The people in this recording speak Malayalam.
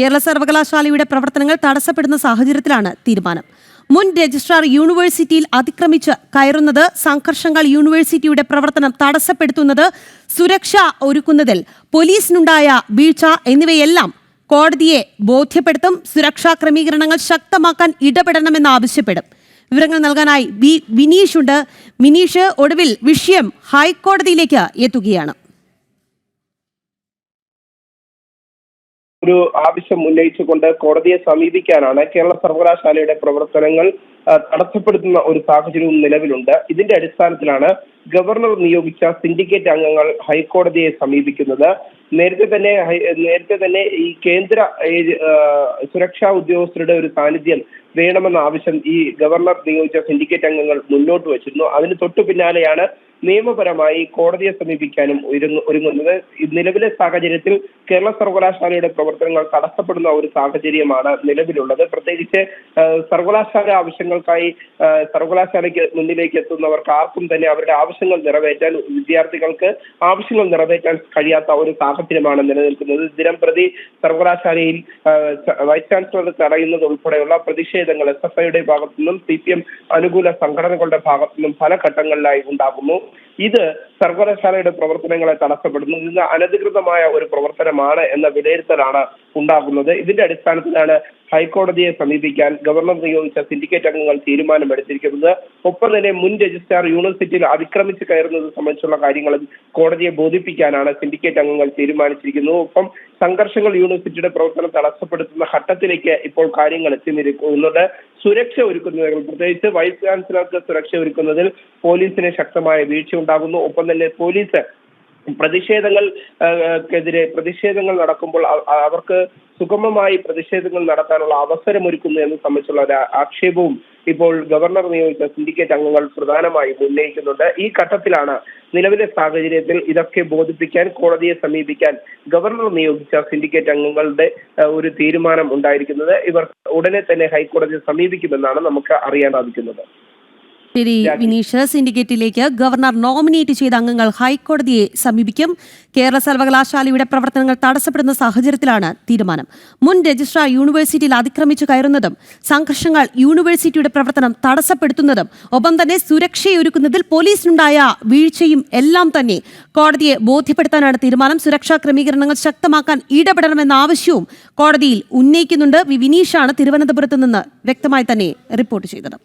കേരള സർവകലാശാലയുടെ പ്രവർത്തനങ്ങൾ തടസ്സപ്പെടുന്ന സാഹചര്യത്തിലാണ് തീരുമാനം. മുൻ രജിസ്ട്രാർ യൂണിവേഴ്സിറ്റിയിൽ അതിക്രമിച്ച് കയറുന്നത് സംഘർഷങ്ങൾ യൂണിവേഴ്സിറ്റിയുടെ പ്രവർത്തനം തടസ്സപ്പെടുത്തുന്നത് സുരക്ഷ ഒരുക്കുന്നതിൽ പോലീസിനുണ്ടായ വീഴ്ച എന്നിവയെല്ലാം കോടതിയെ ബോധ്യപ്പെടുത്തും സുരക്ഷാ ക്രമീകരണങ്ങൾ ശക്തമാക്കാൻ ഇടപെടണമെന്ന് ആവശ്യപ്പെടും. വിവരങ്ങൾ നൽകാനായി ബി വിനീഷ് ഉണ്ട്. വിനീഷ് ഒടുവിൽ വിഷയം ഹൈക്കോടതിയിലേക്ക് എത്തുകയാണ്. ഒരു ആവശ്യം ഉന്നയിച്ചുകൊണ്ട് കോടതിയെ സമീപിക്കാനാണ് കേരള സർവകലാശാലയുടെ പ്രവർത്തനങ്ങൾ തടസ്സപ്പെടുത്തുന്ന ഒരു സാഹചര്യവും നിലവിലുണ്ട്. ഇതിന്റെ അടിസ്ഥാനത്തിലാണ് ഗവർണർ നിയോഗിച്ച സിൻഡിക്കേറ്റ് അംഗങ്ങൾ ഹൈക്കോടതിയെ സമീപിക്കുന്നത്. നേരത്തെ തന്നെ നേരത്തെ തന്നെ ഈ കേന്ദ്ര സുരക്ഷാ ഉദ്യോഗസ്ഥരുടെ ഒരു സാന്നിധ്യം വേണമെന്ന ആവശ്യം ഈ ഗവർണർ നിയോഗിച്ച സിൻഡിക്കേറ്റ് അംഗങ്ങൾ മുന്നോട്ട് വച്ചിരുന്നു. അതിന് തൊട്ടു പിന്നാലെയാണ് നിയമപരമായി കോടതിയെ സമീപിക്കാനും ഒരുങ്ങ- ഒരുങ്ങുന്നത്. നിലവിലെ സാഹചര്യത്തിൽ കേരള സർവകലാശാലയുടെ പ്രവർത്തനങ്ങൾ തടസ്സപ്പെടുന്ന ഒരു സാഹചര്യമാണ് നിലവിലുള്ളത്. പ്രത്യേകിച്ച് സർവകലാശാല ആവശ്യങ്ങൾക്കായി സർവകലാശാലയ്ക്ക് മുന്നിലേക്ക് എത്തുന്നവർക്ക് ആർക്കും തന്നെ അവരുടെ ആവശ്യങ്ങൾ നിറവേറ്റാൻ വിദ്യാർത്ഥികൾക്ക് ആവശ്യങ്ങൾ നിറവേറ്റാൻ കഴിയാത്ത ഒരു സാഹചര്യമാണ് നിലനിൽക്കുന്നത്. ദിനം പ്രതി സർവകലാശാലയിൽ വൈസ് ചാൻസലർ തടയുന്നത് ഉൾപ്പെടെയുള്ള പ്രതിഷേധങ്ങൾ എസ് എഫ് ഐയുടെ ഭാഗത്തു നിന്നും സി പി എം അനുകൂല സംഘടനകളുടെ ഭാഗത്തു നിന്നും പല ഘട്ടങ്ങളിലായി ഉണ്ടാകുന്നു. Absolutely. ഇത് സർവകലാശാലയുടെ പ്രവർത്തനങ്ങളെ തടസ്സപ്പെടുന്നു. ഇത് അനധികൃതമായ ഒരു പ്രവർത്തനമാണ് എന്ന വിലയിരുത്തലാണ് ഉണ്ടാകുന്നത്. ഇതിന്റെ അടിസ്ഥാനത്തിലാണ് ഹൈക്കോടതിയെ സമീപിക്കാൻ ഗവർണർ നിയോഗിച്ച സിൻഡിക്കേറ്റ് അംഗങ്ങൾ തീരുമാനമെടുത്തിരിക്കുന്നത്. ഒപ്പം തന്നെ മുൻ രജിസ്ട്രാർ യൂണിവേഴ്സിറ്റിയിൽ അതിക്രമിച്ച് കയറുന്നത് സംബന്ധിച്ചുള്ള കാര്യങ്ങളും കോടതിയെ ബോധിപ്പിക്കാനാണ് സിൻഡിക്കേറ്റ് അംഗങ്ങൾ തീരുമാനിച്ചിരിക്കുന്നത്. ഒപ്പം സംഘർഷങ്ങൾ യൂണിവേഴ്സിറ്റിയുടെ പ്രവർത്തനം തടസ്സപ്പെടുത്തുന്ന ഘട്ടത്തിലേക്ക് ഇപ്പോൾ കാര്യങ്ങൾ എത്തി നിൽക്കുന്നുണ്ട് സുരക്ഷ ഒരുക്കുന്നതിൽ പ്രത്യേകിച്ച് വൈസ് ചാൻസലർക്ക് സുരക്ഷ ഒരുക്കുന്നതിൽ പോലീസിന് ശക്തമായ വീഴ്ച ഉണ്ടാകുന്നു. ഒപ്പം തന്നെ പോലീസ് പ്രതിഷേധങ്ങൾ ക്കെതിരെ പ്രതിഷേധങ്ങൾ നടക്കുമ്പോൾ അവർക്ക് സുഗമമായി പ്രതിഷേധങ്ങൾ നടത്താനുള്ള അവസരം ഒരുക്കുന്നു എന്ന് സംബന്ധിച്ചുള്ള ഒരു ആക്ഷേപവും ഇപ്പോൾ ഗവർണർ നിയോഗിച്ച സിൻഡിക്കേറ്റ് അംഗങ്ങൾ പ്രധാനമായും ഉന്നയിക്കുന്നുണ്ട്. ഈ ഘട്ടത്തിലാണ് നിലവിലെ സാഹചര്യത്തിൽ ഇതൊക്കെ ബോധിപ്പിക്കാൻ കോടതിയെ സമീപിക്കാൻ ഗവർണർ നിയോഗിച്ച സിൻഡിക്കേറ്റ് അംഗങ്ങളുടെ ഒരു തീരുമാനം ഉണ്ടായിരിക്കുന്നത്. ഇവർ ഉടനെ തന്നെ ഹൈക്കോടതിയെ സമീപിക്കുമെന്നാണ് നമുക്ക് അറിയാൻ സാധിക്കുന്നത്. ശരി വിനീഷ് സിൻഡിക്കേറ്റിലേക്ക് ഗവർണർ നോമിനേറ്റ് ചെയ്ത അംഗങ്ങൾ ഹൈക്കോടതിയെ സമീപിക്കും. കേരള സർവകലാശാലയുടെ പ്രവർത്തനങ്ങൾ തടസ്സപ്പെടുന്ന സാഹചര്യത്തിലാണ് തീരുമാനം. മുൻ രജിസ്ട്രാർ യൂണിവേഴ്സിറ്റിയിൽ അതിക്രമിച്ചു കയറുന്നതും സംഘർഷങ്ങൾ യൂണിവേഴ്സിറ്റിയുടെ പ്രവർത്തനം തടസ്സപ്പെടുത്തുന്നതും ഒപ്പം തന്നെ സുരക്ഷയൊരുക്കുന്നതിൽ പോലീസിനുണ്ടായ വീഴ്ചയും എല്ലാം തന്നെ കോടതിയെ ബോധ്യപ്പെടുത്താനാണ് തീരുമാനം. സുരക്ഷാ ക്രമീകരണങ്ങൾ ശക്തമാക്കാൻ ഇടപെടണമെന്ന ആവശ്യവും കോടതിയിൽ ഉന്നയിക്കുന്നുണ്ട്. വി വിനീഷാണ് തിരുവനന്തപുരത്ത് നിന്ന് വ്യക്തമായി തന്നെ റിപ്പോർട്ട് ചെയ്തത്.